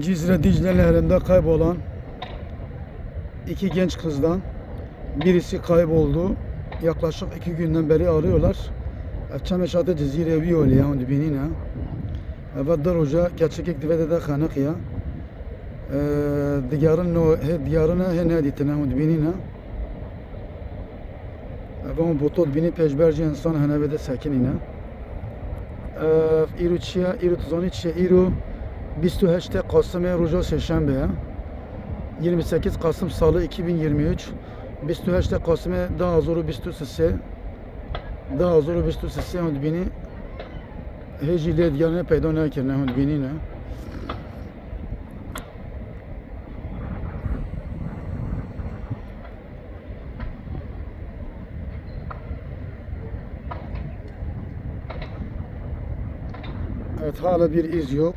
Cizre Dicle Nehri'nde kaybolan iki genç kızdan birisi kayboldu. Yaklaşık iki günden beri arıyorlar. Çame şate cizire vi oli ya onu binina. Evet deroja gerçek divede de kanak ya. Diyarın no he diyarına he ne ditine onu binina. Evet on botot bini pejberci insan hanevede sakinine. İru çiya, İru çiya, İru 28 Kasım Roja Seşembe 28 Kasım Salı 2023 28 Kasım daha zoru 23 daha zoru 23 hund bini heci led yani peyda nekirne hund bini ne Evet hala bir iz yok.